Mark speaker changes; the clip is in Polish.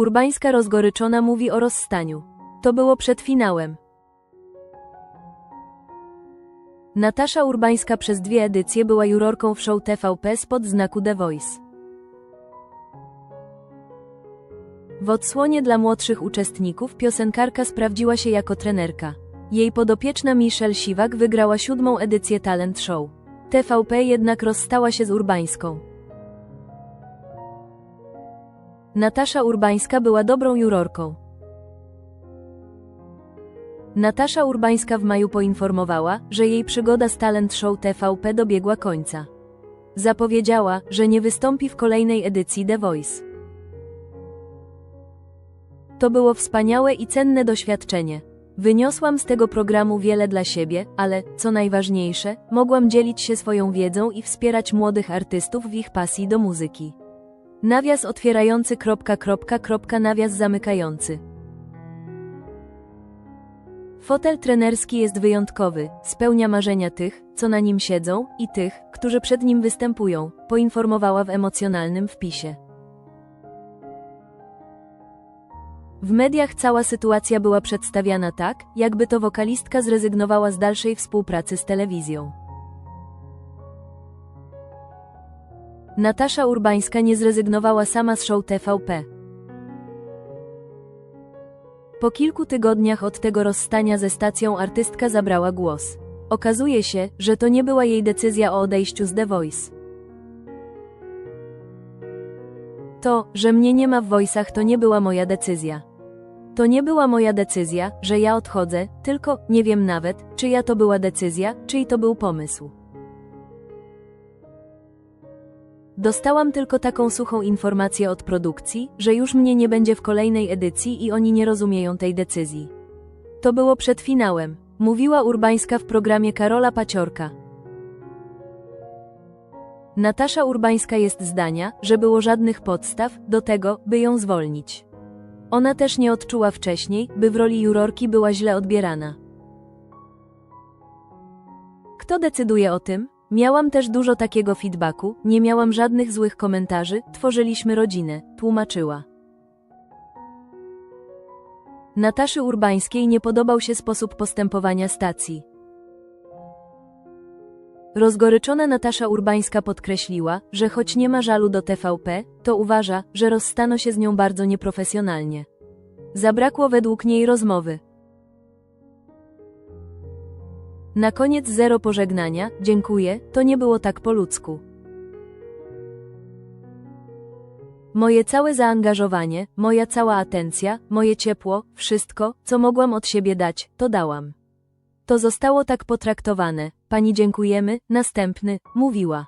Speaker 1: Urbańska rozgoryczona mówi o rozstaniu. To było przed finałem. Natasza Urbańska przez dwie edycje była jurorką w show TVP spod znaku The Voice. W odsłonie dla młodszych uczestników piosenkarka sprawdziła się jako trenerka. Jej podopieczna Michelle Siwak wygrała siódmą edycję Talent Show. TVP jednak rozstała się z Urbańską. Natasza Urbańska była dobrą jurorką. Natasza Urbańska w maju poinformowała, że jej przygoda z Talent Show TVP dobiegła końca. Zapowiedziała, że nie wystąpi w kolejnej edycji The Voice. To było wspaniałe i cenne doświadczenie. Wyniosłam z tego programu wiele dla siebie, ale, co najważniejsze, mogłam dzielić się swoją wiedzą i wspierać młodych artystów w ich pasji do muzyki. Nawias otwierający kropka kropka kropka nawias zamykający. Fotel trenerski jest wyjątkowy, spełnia marzenia tych, co na nim siedzą, i tych, którzy przed nim występują, poinformowała w emocjonalnym wpisie. W mediach cała sytuacja była przedstawiana tak, jakby to wokalistka zrezygnowała z dalszej współpracy z telewizją. Natasza Urbańska nie zrezygnowała sama z show TVP. Po kilku tygodniach od tego rozstania ze stacją artystka zabrała głos. Okazuje się, że to nie była jej decyzja o odejściu z The Voice. To, że mnie nie ma w Voice'ach to nie była moja decyzja. To nie była moja decyzja, że ja odchodzę, tylko nie wiem nawet, czyja to była decyzja, czyj to był pomysł. Dostałam tylko taką suchą informację od produkcji, że już mnie nie będzie w kolejnej edycji i oni nie rozumieją tej decyzji. To było przed finałem, mówiła Urbańska w programie Karola Paciorka. Natasza Urbańska jest zdania, że było żadnych podstaw do tego, by ją zwolnić. Ona też nie odczuła wcześniej, by w roli jurorki była źle odbierana. Kto decyduje o tym? Miałam też dużo takiego feedbacku, nie miałam żadnych złych komentarzy, tworzyliśmy rodzinę, tłumaczyła. Nataszy Urbańskiej nie podobał się sposób postępowania stacji. Rozgoryczona Natasza Urbańska podkreśliła, że choć nie ma żalu do TVP, to uważa, że rozstano się z nią bardzo nieprofesjonalnie. Zabrakło według niej rozmowy. Na koniec zero pożegnania, dziękuję, to nie było tak po ludzku. Moje całe zaangażowanie, moja cała atencja, moje ciepło, wszystko, co mogłam od siebie dać, to dałam. To zostało tak potraktowane. Pani dziękujemy, następny, mówiła.